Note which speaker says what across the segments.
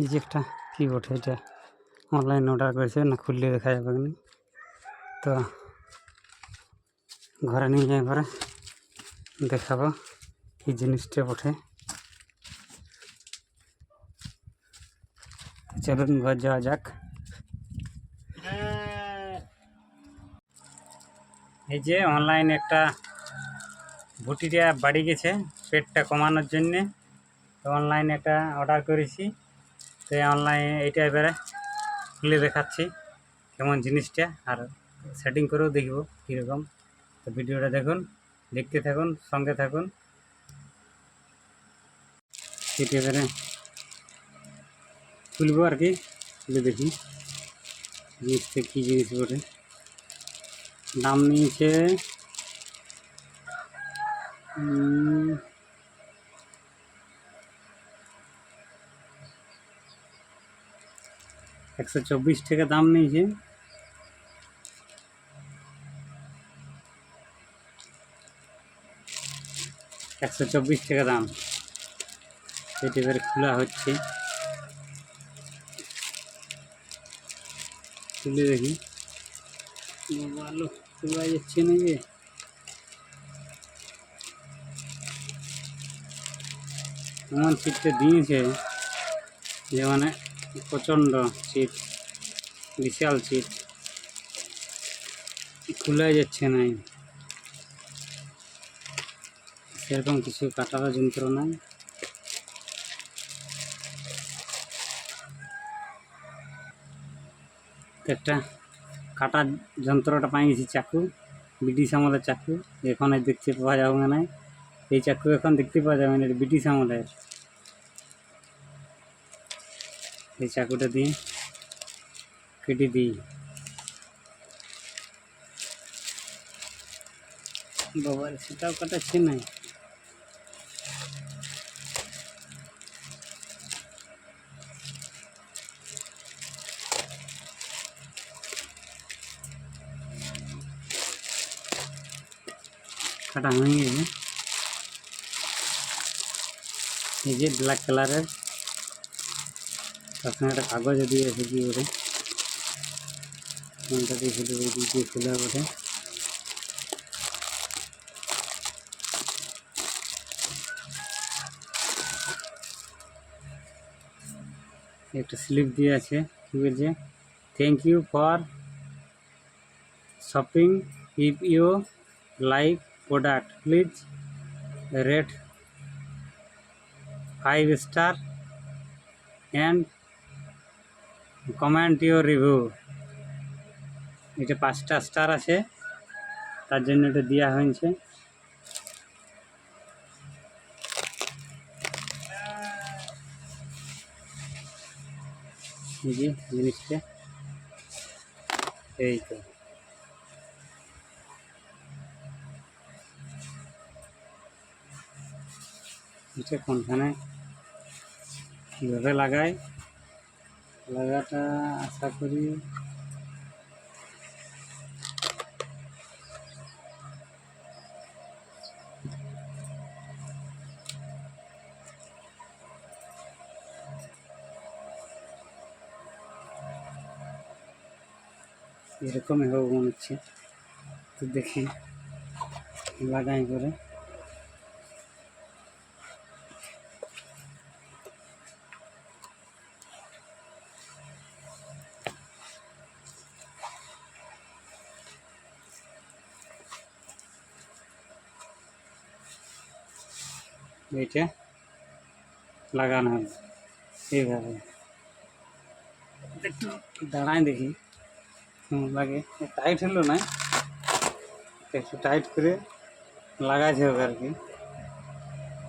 Speaker 1: এই যে একটা কী বটে এটা অনলাইন অর্ডার করেছে, না খুললে দেখা যাবে না তো ঘরে নিয়ে যাই পরে, দেখাবো এই জিনিসটা বটে। চলুন ঘর যাওয়া যাক। এই যে অনলাইন একটা ভুটিটা বাড়ি গেছে, পেটটা কমানোর জন্যে। তো অনলাইনে একটা অর্ডার করেছি। তো অনলাইনে এইটা এবারে খুলে দেখাচ্ছি কেমন জিনিসটা আর সেটিং করেও দেখব কীরকম। তো ভিডিওটা দেখুন, দেখতে থাকুন, সঙ্গে থাকুন। সেটা এবারে খুলবো আর কি খুলে দেখি জিনিসটা কী জিনিস বটে। দাম নিয়েছে একশো চব্বিশ টাকা দাম নিয়েছে। একশো চব্বিশ টাকা দাম। সেটি এবারে খোলা হচ্ছে। খুলে দেখি। ভালো খোলা যাচ্ছে না যে। এমন সিটটা দিয়েছে যে মানে প্রচণ্ড সিট বিশাল সিট খুলে যাচ্ছে না সেরকম কিছু কাটার যন্ত্র নাই। একটা কাটার যন্ত্রটা পাইছি চাকু, ব্রিটিশ আমলের চাকু। এখন দেখতে পাওয়া যাবে না। এই চাকু এখন দেখতে পাওয়া যাবে না, এটা ব্রিটিশ আমলের। এই চাকুটা দিয়ে কেটে দিই বাবা সেটাও কাটাচ্ছে না কাটা হয়ে গেছে এই যে ব্ল্যাক কালারের তার সঙ্গে একটা কাগজ দিয়েছে কি ওরে কোনটা দিয়ে খুলে ওই দিক দিয়ে খুলে ওঠে একটা স্লিপ দিয়ে আছে কি বলছে thank you for shopping if you like product please rate five star and comment your review এটা পাঁচটা স্টার আছে, তার জন্য এটা দেওয়া হয়েছে। যে জিনিসটা, এই তো। কোনখানে? কীভাবে লাগায়? লাগাটা আশা করি এরকমই হবে মনে হচ্ছে। তো দেখি লাগাই করে। এইটা লাগানো হবে এইভাবে একটু দাঁড়ায় দেখি হুম লাগে টাইট হলো না একটু টাইট করে লাগাইতে হবে আর কি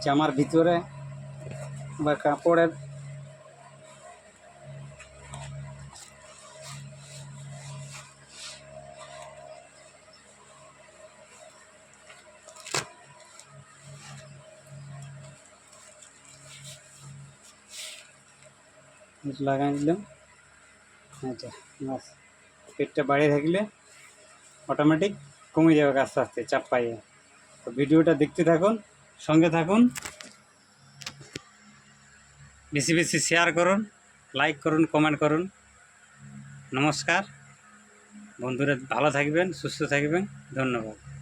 Speaker 1: জামার ভিতরে বা কাপড়ের লাগাই দিলাম। আচ্ছা বাস। পেটটা বাড়িয়ে থাকলে অটোমেটিক কমে যাবে আস্তে আস্তে, চাপ পাইয়ে। তো ভিডিওটা দেখতে থাকুন, সঙ্গে থাকুন। বেশি বেশি শেয়ার করুন লাইক করুন কমেন্ট করুন। নমস্কার। বন্ধুরা ভালো থাকবেন, সুস্থ থাকবেন। ধন্যবাদ।